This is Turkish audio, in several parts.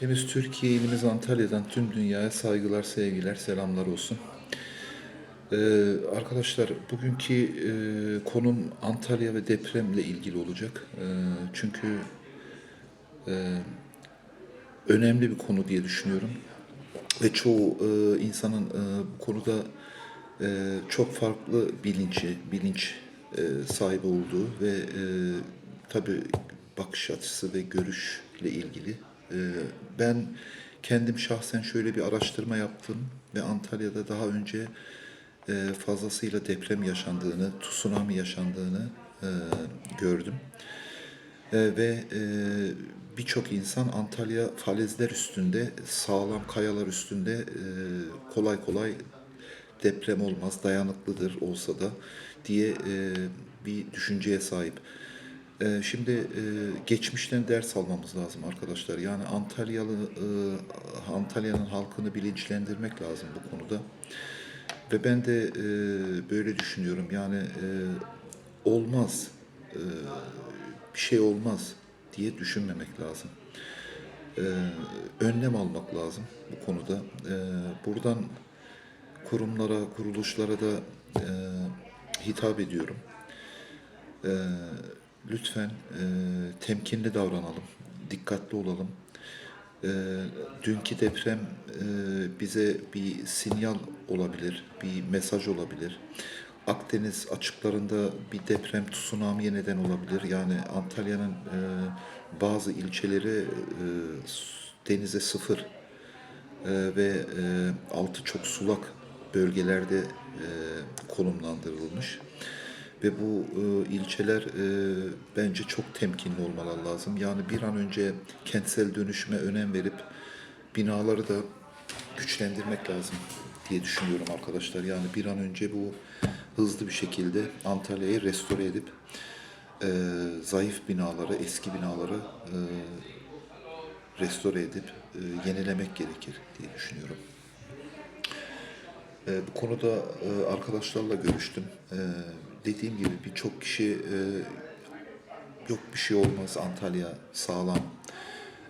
Temiz Türkiye ilimiz Antalya'dan tüm dünyaya saygılar, sevgiler, selamlar olsun. Ee, arkadaşlar bugünkü e, konum Antalya ve depremle ilgili olacak. Ee, çünkü e, önemli bir konu diye düşünüyorum. Ve çoğu e, insanın e, bu konuda e, çok farklı bilinci, bilinç e, sahibi olduğu ve e, tabii bakış açısı ve görüşle ilgili. E, ben kendim şahsen şöyle bir araştırma yaptım ve Antalya'da daha önce e, fazlasıyla deprem yaşandığını, tsunami yaşandığını e, gördüm. E, ve birçok insan Antalya falezler üstünde, sağlam kayalar üstünde kolay kolay deprem olmaz, dayanıklıdır olsa da diye bir düşünceye sahip. E, şimdi e, geçmişten ders almamız lazım arkadaşlar. Yani Antalyalı e, Antalya'nın halkını bilinçlendirmek lazım bu konuda. Ve ben de e, böyle düşünüyorum. Yani olmaz, bir şey olmaz diye düşünmemek lazım. Önlem almak lazım bu konuda. Buradan kurumlara, kuruluşlara da hitap ediyorum. E, lütfen e, temkinli davranalım, dikkatli olalım. E, dünkü deprem e, bize bir sinyal olabilir, bir mesaj olabilir. Akdeniz açıklarında bir deprem tsunamiye neden olabilir. Yani Antalya'nın e, bazı ilçeleri e, denize sıfır e, ve e, altı çok sulak bölgelerde e, konumlandırılmış. Ve bu e, ilçeler e, bence çok temkinli olmaları lazım. Yani bir an önce kentsel dönüşüme önem verip binaları da güçlendirmek lazım diye düşünüyorum arkadaşlar. Yani bir an önce bu hızlı bir şekilde Antalya'yı restore edip e, zayıf binaları, eski binaları e, restore edip e, yenilemek gerekir diye düşünüyorum. E, bu konuda e, arkadaşlarla görüştüm. E, dediğim gibi birçok kişi e, yok bir şey olmaz Antalya sağlam.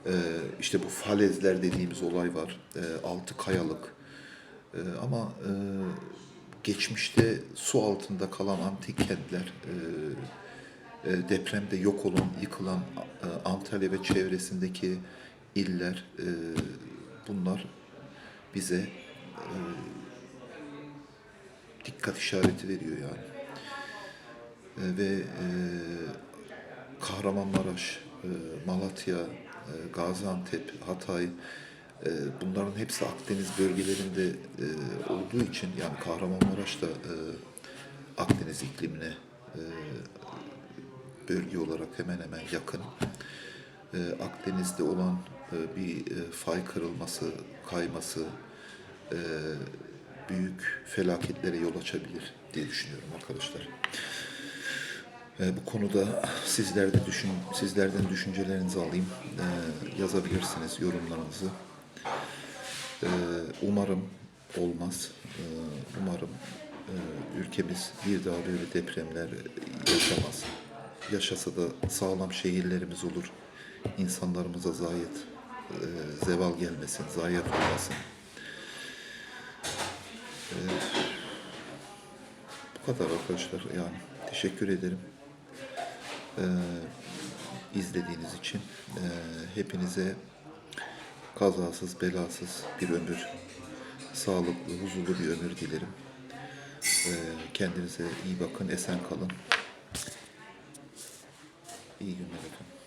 E, işte bu falezler dediğimiz olay var. E, altı kayalık. E, ama e, geçmişte su altında kalan antik kentler e, e, depremde yok olan, yıkılan e, Antalya ve çevresindeki iller e, bunlar bize e, dikkat işareti veriyor yani. E, ve e, Kahramanmaraş, e, Malatya, e, Gaziantep, Hatay e, bunların hepsi Akdeniz bölgelerinde e, olduğu için yani Kahramanmaraş da e, Akdeniz iklimine e, bölge olarak hemen hemen yakın. E, Akdeniz'de olan e, bir e, fay kırılması, kayması e, büyük felaketlere yol açabilir diye düşünüyorum arkadaşlar. E, bu konuda sizler de düşün, sizlerden düşüncelerinizi alayım. E, yazabilirsiniz yorumlarınızı. E, umarım olmaz. Umarım e, ülkemiz bir daha böyle depremler yaşamaz. Yaşasa da sağlam şehirlerimiz olur. İnsanlarımıza zayet e, zeval gelmesin, zayiat olmasın. Bu kadar arkadaşlar yani. Teşekkür ederim e, izlediğiniz için e, hepinize kazasız belasız bir ömür, sağlıklı, huzurlu bir ömür dilerim. E, kendinize iyi bakın, esen kalın. İyi günler efendim.